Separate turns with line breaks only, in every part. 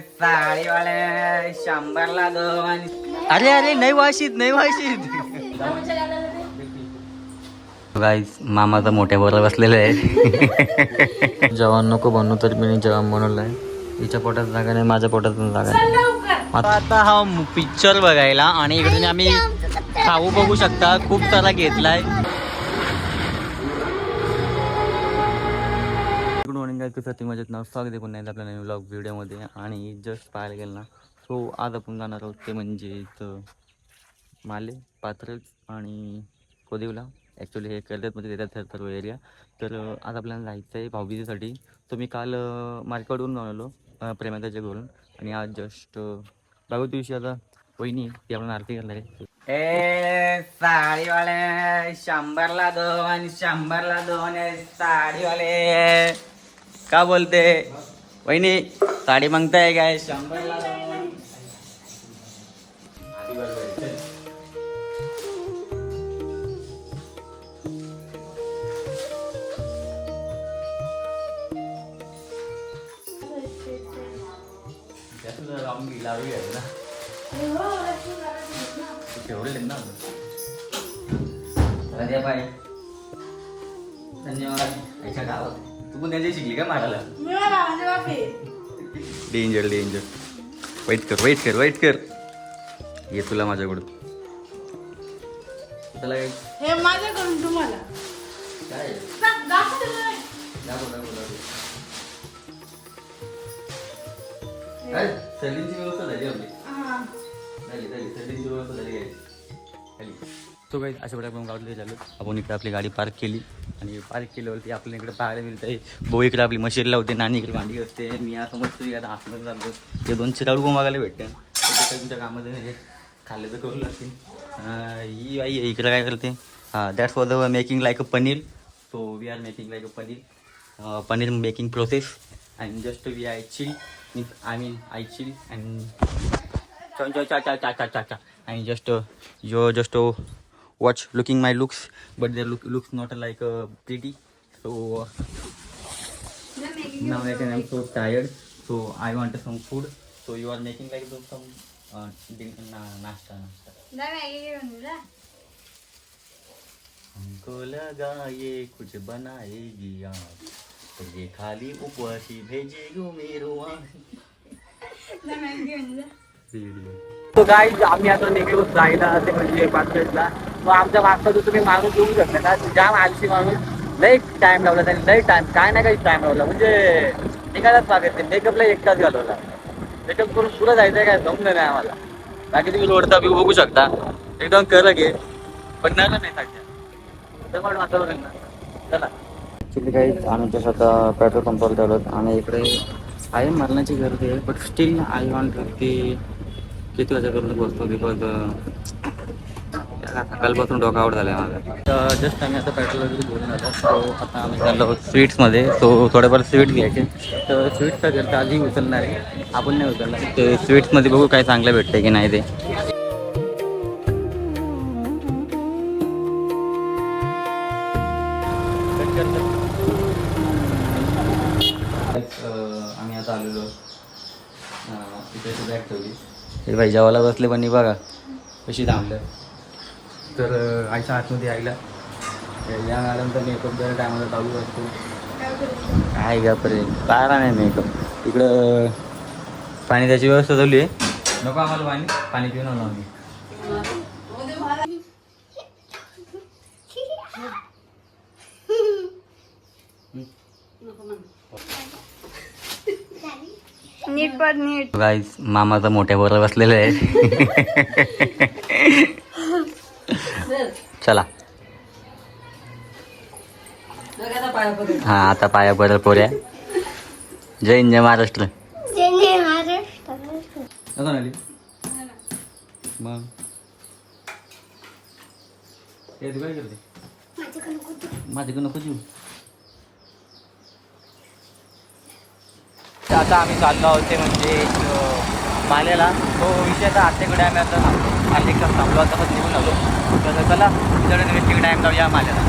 साडीवाले शंभरला दोन अरे अरे नाही वाशीत नाही वाशीत. गाईस मामाचा मोठ्या बरोबर बसलेला आहे. जेवण नको बनू तर मी जेवण बनवलं आहे तिच्या पोटात जागा नाही माझ्या पोटात जागा नाही. आता आता हा पिक्चर बघायला आणि इकडे आम्ही खाऊ बघू शकता. खूप सारा घेतलाय. गुड मॉर्निंग काय कसं तुम्ही माझ्यात नाव स्वागत आहे पुन्हा एकदा आपल्या नवीन ब्लॉग व्हिडिओमध्ये आणि जस्ट पाहायला गेलं ना सो आज आपण जाणार आहोत ते म्हणजे इथं माले पात्रच आणि कोदिवला. ॲक्च्युली हे कर्जतमध्ये देतात सर्व एरिया तर आज आपल्याला जायचं आहे भाऊबीजेसाठी. तो मी काल मार्केटवरून जाऊन आलो प्रेमाताच्या घरून. आणि आज जस्ट बघू दिवशी आता वहिनी ती आपण आरती करणार आहे. ए साडीवाले शंभरला दोन शंभरला दोन साडीवाले. का बोलते? वहिनी साडी मागताय काय शंभरला धन्यवाद. याच्या गावात. तू पण त्यांची शिकली का मारायला? डेंजर डेंजर वाईट कर वाईट कर वाईट कर. ये तुला माझ्याकडून. त्याला काय
हे माझ्याकडून तुम्हाला.
काय?
दा- दाखवते ना.
दाखव दाखव दाखव. काय? सलींची व्यवस्था झाली आपली. झाली झाली. व्यवस्था झाली काय झाली. सो काही अशा प्रकारे आपण गावातले झालो. आपण इकडे आपली गाडी पार्क केली. आणि पार्क केल्यावरती आपल्याला इकडे पाहायला मिळतं आहे बो इकडे आपली मशीन लावते नाणी इकडे मांडी असते मी असं मस्त आता आतमध्ये चालतो. ते दोनशे गो मागायला भेटते. तुमच्या कामाचं हे खाल्लं तर करून लागतील ही आई इकडे काय करते? That's for the making like a paneer. So we are making like a paneer paneer making process and just we I chill I mean I chill and चा चा चा चा चा चा चा आणि just yo just watch looking my looks but their look looks not like uh, pretty so uh, now I can I'm so tired so I want some food so you are making like those some uh, na nasta nasta. हमको लगा ये कुछ बनाएगी आप तो ये खाली उपवासी भेजेगो मेरो. तो काय आम्ही आता निघलो जायला ते म्हणजे पाचपेटला मग आमच्या मागचा जो तुम्ही माणूस येऊ शकता ना. जाम आलशी माणूस लई टाइम लावला त्यांनी लई टाइम काय नाही काही टाइम लावला. म्हणजे निघायलाच मागत नाही मेकअपला एक तास घालवला. मेकअप करून पुढं जायचं काय? जमलं नाही आम्हाला. बाकी तुम्ही रोडचा व्यू बघू शकता. एकदम करक आहे पण नाही नाही सध्या वातावरण ना. चला. ॲक्च्युली काही आम्ही जसं आता पेट्रोल पंपावर चालत आणि इकडे आहे मरणाची गर्दी आहे बट स्टील आय वॉन्ट की किती वाजेपर्यंत पोहोचतो बिकॉज सकाळपासून डोकावर झालं आहे माझं. तर जस्ट आम्ही आता पेट्रोल वगैरे घेऊन आलो. सो आता आम्ही चाललो आहोत स्वीट्समध्ये सो थोडेफार स्वीट घ्यायचे. तर स्वीट्सचा खर्च आधी उचलणार आहे. आपण नाही उचलणार. ते स्वीट्समध्ये बघू काय चांगलं भेटतं की नाही ते. Uh, आम्ही आता आलेलो तिथे बॅग ठेवली भाई जेवायला बसले पण बघा. कशी थांबलं तर आईच्या आतमध्ये आईला. या मॅडम तर मेकअप जरा टायमाला चालू असतो काय का परे पारा नाही मेकअप इकडं पाणी त्याची व्यवस्था चालू आहे. नको आम्हाला पाणी. पाणी पिऊन आलो आम्ही.
नीट नीट.
गाईज मामाचा मोठ्या बरोबर बसलेला आहे चला. हा आता पाया पडल पोऱ्या. जय हिंद जय महाराष्ट्र. कसं आली? मग? हे तू काय करते. माझ्याकडे नको जीव. आता आम्ही चाललो आहोत ते म्हणजे मालेला. तो विषय तर आत्तेकडे आम्ही आता थांबलो. आणि एक तास थांबलो आता पण निघून आलो. तर चला तिकडे तिकडे टाईम जाऊया मालेला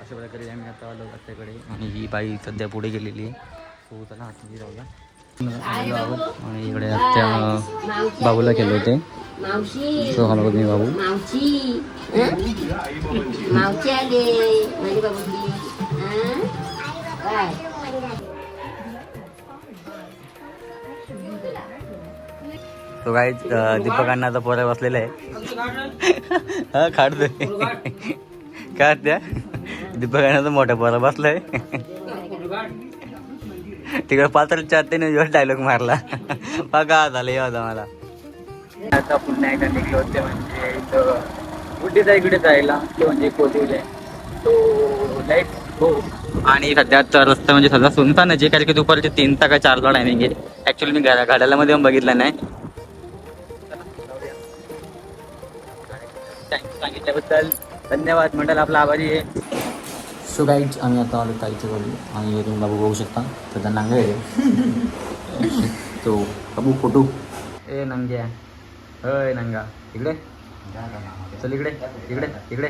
अशा प्रकारे आम्ही आता आलो आत्याकडे आणि ही बाई सध्या पुढे गेलेली आहे. सो चला आतमध्ये जाऊया. आणि इकडे आत्या बाबूला केले होते.
मावशी.
सो हा बघा मी बाबू.
हं? आले. माझी हं? काय
तो काय दीपकांना आता पोरा बसलेला आहे हा खाडतोय काय त्या. दीपकांना तर मोठा पोरा बसलाय. तिकडे पात्रच्या त्याने जेव्हा डायलॉग मारला. बघा झालं या होता मला. आता पुन्हा एकदा निघले होते म्हणजे इथं जाय इकडे जायला म्हणजे कोथिवले तो लाइट हो. आणि सध्याचा रस्ता म्हणजे सध्या सुनसानच आहे. कारण की दुपारचे तीन ता का चारचा टायमिंग आहे ऍक्च्युली मी घरा गाड्याला मध्ये पण बघितलं नाही. सांगितल्याबद्दल धन्यवाद. मंडळ आपला आभारी आहे. सो गाईज आम्ही आता आलो ताईच्या बोलू आणि तुम्ही बाबू बघू शकता. त्याचा नांगा आहे. तो बाबू फोटो. ए नंग्या. अय नंगा. इकडे? चल इकडे. इकडे इकडे.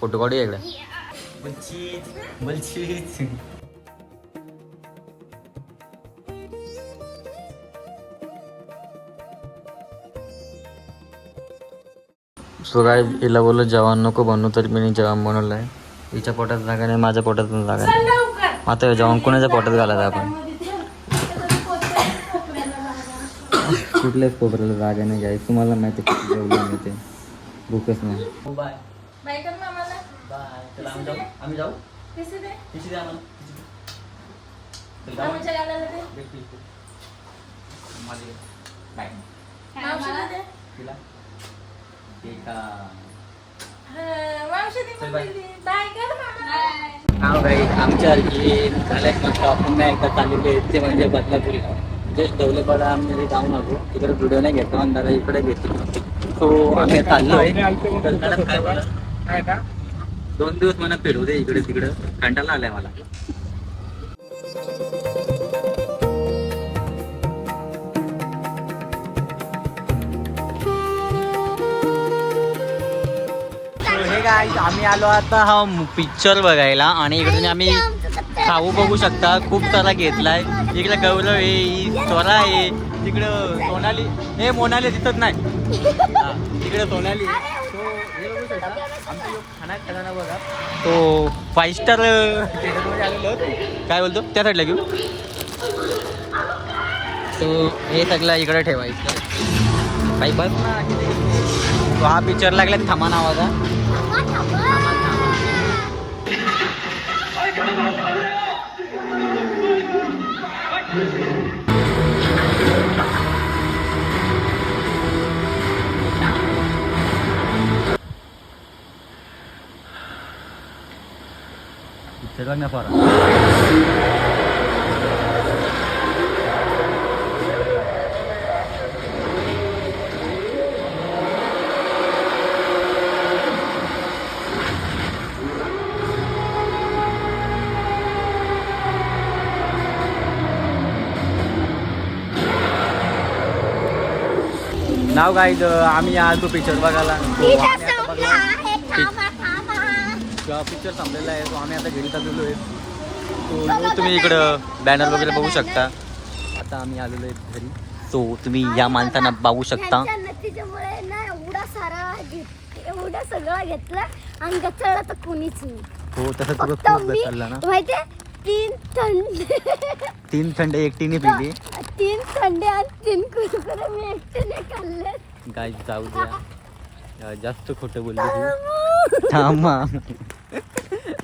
फोटो काढू इकडे. बलचीत बलचीत सो काय हिला बोललो जेवण नको बनवू तर मी जेवण बनवलं आहे हिच्या पोटात जागा नाही माझ्या पोटात पण जागा नाही. आता जेवण कोणाच्या पोटात घालायचं आपण? कुठल्याच कोपऱ्याला जागा नाही घ्याय तुम्हाला माहिती जेवलं ते. भूकच नाही. चला आम्ही जाऊ. आम्ही जाऊ?
किती दे.
द्या आम्हाला.
आमच्या गाण्याला दे. मावशीला दे
तिला? एका
हं, मावशी दे
चल, बाय.
मम्मी दे. बाय कर मामा.
नाव काही आमच्यासारखी झाल्यात मग पुन्हा एकदा चाललेले आहेत ते म्हणजे बदलापूरला. जस्ट डेव्हलपरला आम्ही जाऊन आलो. तिकडे व्हिडिओ नाही घेतो दादा इकडे घेतो. सो आम्ही चाललोय कलकत्यात काय बरं? दोन दिवस मला फिरू दे इकडे तिकडे. कंटाळा आलाय मला. हे काय आम्ही आलो आता हा पिक्चर बघायला आणि इकडून आम्ही खाऊ बघू शकता. खूप सारा घेतलाय. इकडे गौरव आहे चोरा आहे तिकडं सोनाली. हे मोनाली दिसत नाही. हा, तिकडे सोनाली. हे बघू शकता. जो बघा. तो फाईव्ह स्टार थिएटरमध्ये आलेलो काय बोलतो? त्या साईडला घेऊ. तो हे सगळं इकडे ठेवायचं. काही बस ना तो हा पिक्चर लागला थांबा नावाचा पिक्चर ना पोरा नाव काय आम्ही पिक्चर बघायला. तो आम्ही आता बघा पिक्चर संपलेला आहे तो आम्ही आता घरी चाललेलो आहे. तो तुम्ही इकडं बॅनर वगैरे बघू शकता. आता आम्ही आलेलो आहे घरी. तो तुम्ही या माणसांना बघू शकता.
एवढा सारा घेत एवढं सगळं घेतलं आणि गचळला तर कोणीच नाही.
हो तसं तुला खूप ना.
माहितीये? तीन थंडे
तीन थंड एकटीने पिली.
तीन थंडे आणि तीन कुरकुरे मी एकटीने खाल्ले.
काय जाऊ द्या. जास्त खोटं बोलली थांबा.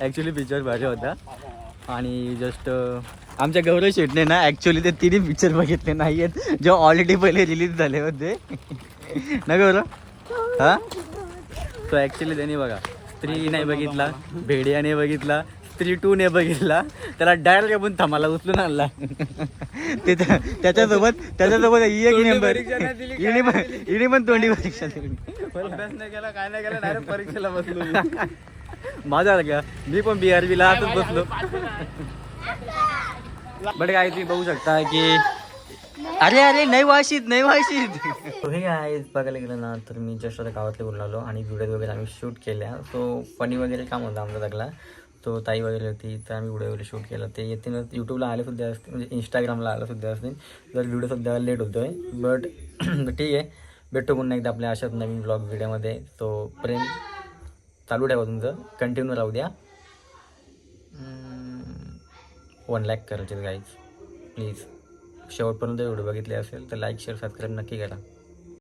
ॲक्च्युली पिक्चर भारी होता. आणि जस्ट आमच्या गौरव शेटने ना ॲक्च्युली ते तिन्ही पिक्चर बघितले नाही आहेत जे ऑलरेडी पहिले रिलीज झाले होते. ना गौरव? हा? तो ॲक्च्युली त्याने बघा स्त्री नाही बघितला भेडिया नाही बघितला स्त्री टू ने बघितला त्याला डायरेक्ट आपण थमाला उचलून आणला. त्याच्यासोबत त्याच्यासोबत ही एक नंबर हिने पण तोंडी परीक्षा दिली.
अभ्यास नाही केला काय नाही केला डायरेक्ट परीक्षेला बसलो
माझा आला का मी पण बी आर बीला आतच बसलो. बट काय तुम्ही बघू शकता की अरे अरे नाही वाशीत नाही वाशीत. हे आहे बघायला गेलं ना तर मी जस्ट आता गावातले बोलून आलो आणि व्हिडिओ वगैरे आम्ही शूट केल्या. तो फनी वगैरे काम होता आमचा सगळा. तो ताई वगैरे होती तर आम्ही व्हिडिओ वगैरे शूट केला. ते येते ना यूट्यूबला आले सुद्धा असते म्हणजे इंस्टाग्रामला आलं सुद्धा असते तर व्हिडिओ सुद्धा लेट होतोय. बट ठीक आहे. भेटतो पुन्हा एकदा आपल्या अशाच नवीन ब्लॉग व्हिडिओमध्ये तो प्रेम चालू ठेवा तुमचं. कंटिन्यू राहू द्या. वन लॅक करायचे गाईज प्लीज शेवटपर्यंत व्हिडिओ बघितले असेल तर लाईक शेअर सबस्क्राईब नक्की करा.